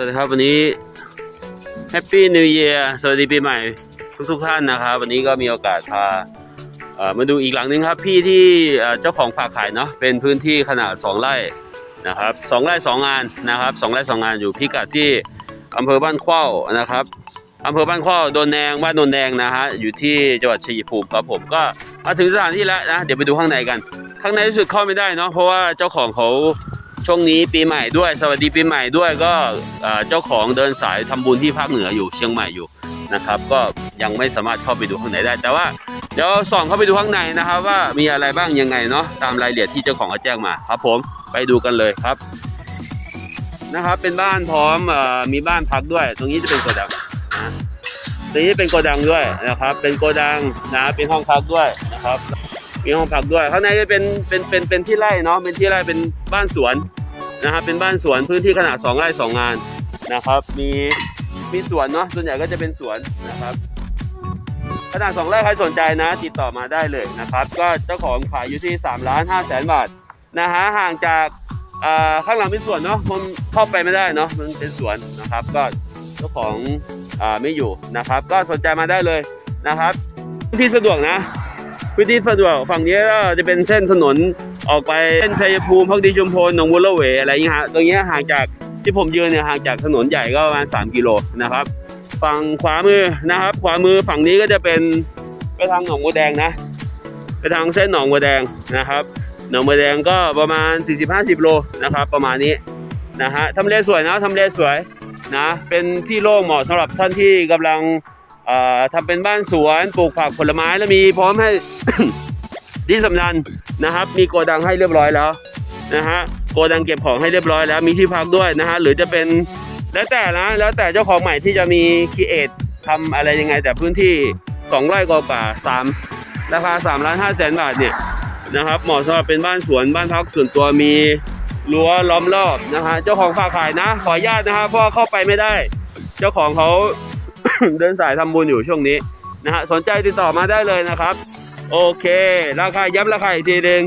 สวัสดีครับวันนี้แฮปปี้นิว e ย r สวัสดีปีใหม่ทุกทุกๆท่านนะครับ วันนี้ก็มีโอกาสพามาดูอีกหลังหนึงครับ พี่ที่เจ้าของฝากขายเนาะเป็นพื้นที่ขนาด 2 ไร่นะครับสองไร่สองงานนะครับสองไร่สองงานอยู่พิกัดที่อำเภอบ้านเข้านะครับอำเภอบ้านเข้าโดนแดงบ้านโดนแดงนะฮะอยู่ที่จังหวัดชัยภูมิครับผมก็มาถึงสถานที่แล้วนะเดี๋ยวไปดูข้างในกัน ข้างในรู้สึกเข้าไม่ได้เนาะเพราะว่าเจ้าของเขา ช่วงนี้ปีใหม่ด้วย สวัสดีปีใหม่ด้วยก็เจ้าของเดินสายทำบุญที่ภาคเหนืออยู่เชียงใหม่อยู่นะครับ ก็ยังไม่สามารถเข้าไปดูข้างในได้ แต่ว่าเดี๋ยวส่องเข้าไปดูข้างในนะครับ ว่ามีอะไรบ้างยังไงเนาะตามรายละเอียดที่เจ้าของเขาแจ้งมาครับผมไปดูกันเลยครับนะครับ เป็นบ้านพร้อมอมีบ้านพักด้วย ตรงนี้จะเป็นโกดังนะตรงนี้เป็นโกดังด้วยนะครับ เป็นโกดังนะเป็นห้องพักด้วยนะครับ มีห้องพักด้วย ข้างในจะเป็นเป็นเป็นเป็นที่ไร่เนาะเป็นที่ไร่เป็นบ้านสวนนะครับเป็นบ้านสวนพื้นที่ขนาด 2 ไร่2งานนะครับมีมีสวนเนาะส่วนใหญ่ก็จะเป็นสวนนะครับขนาด2ไร่ใครสนใจนะ ติดต่อมาได้เลยนะครับ ก็เจ้าของขายอยู่ที่3ล้าน5แสนบาทนะฮะห่างจากข้างหลังเป็นสวนเนาะมันเข้าไปไม่ได้เนาะมันเป็นสวนนะครับ ก็เจ้าของอไม่อยู่นะครับ ก็สนใจมาได้เลยนะครับ ที่สะดวกนะ พื้นที่สะดวกฝั่งนี้ก็จะเป็นเส้นถนนออกไปเส้นชัยภูมิพักดีชุมพลหนองบัวละเวอะไรอย่างเงี้ยฮะตรงนี้ห่างจากที่ผมยืนเนี่ยห่างจากถนนใหญ่ก็ประมาณ3กิโลนะครับ ฝั่งขวามือนะครับ ขวามือฝั่งนี้ก็จะเป็นไปทางหนองบัวแดงนะ ไปทางเส้นหนองบัวแดงนะครับ หนองบัวแดงก็ประมาณ 40-50 โลนะครับ ประมาณนี้นะฮะทำเลสวยนะทำเลสวยนะเป็นที่โล่งเหมาะสำหรับท่านที่กำลัง ทำเป็นบ้านสวนปลูกผักผลไม้แล้วมีพร้อมให้ ที่สำคัญนะครับ มีโกดังให้เรียบร้อยแล้วนะฮะโกดังเก็บของให้เรียบร้อยแล้วมีที่พักด้วยนะฮะหรือจะเป็นแล้วแต่นะแล้วแต่เจ้าของใหม่ที่จะมีคิเอททำอะไรยังไง แต่พื้นที่สองไร่กว่าสามราคา3ล้าน5แสนบาทเนี่ยนะครับเหมาะสำหรับเป็นบ้านสวนบ้านพักส่วนตัวมีรั้วล้อมรอบนะฮะเจ้าของฝากขายนะ ขออนุญาตนะฮะเพราะเข้าไปไม่ได้ เจ้าของเขา เดินสายทำบุญอยู่ช่วงนี้นะฮะสนใจติดต่อมาได้เลยนะครับ โอเค ราคาย้ำราคาอีกทีหนึ่ง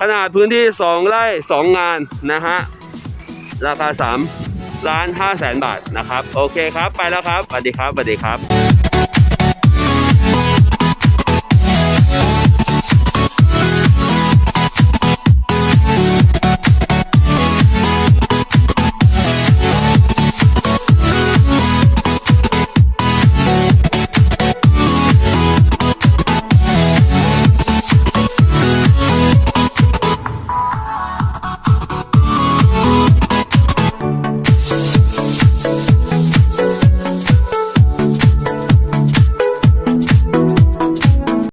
ขนาดพื้นที่ 2 ไร่ 2 งานนะฮะราคา3ล้าน5แสนบาทนะครับ โอเคครับไปแล้วครับสวัสดีครับสวัสดีครับ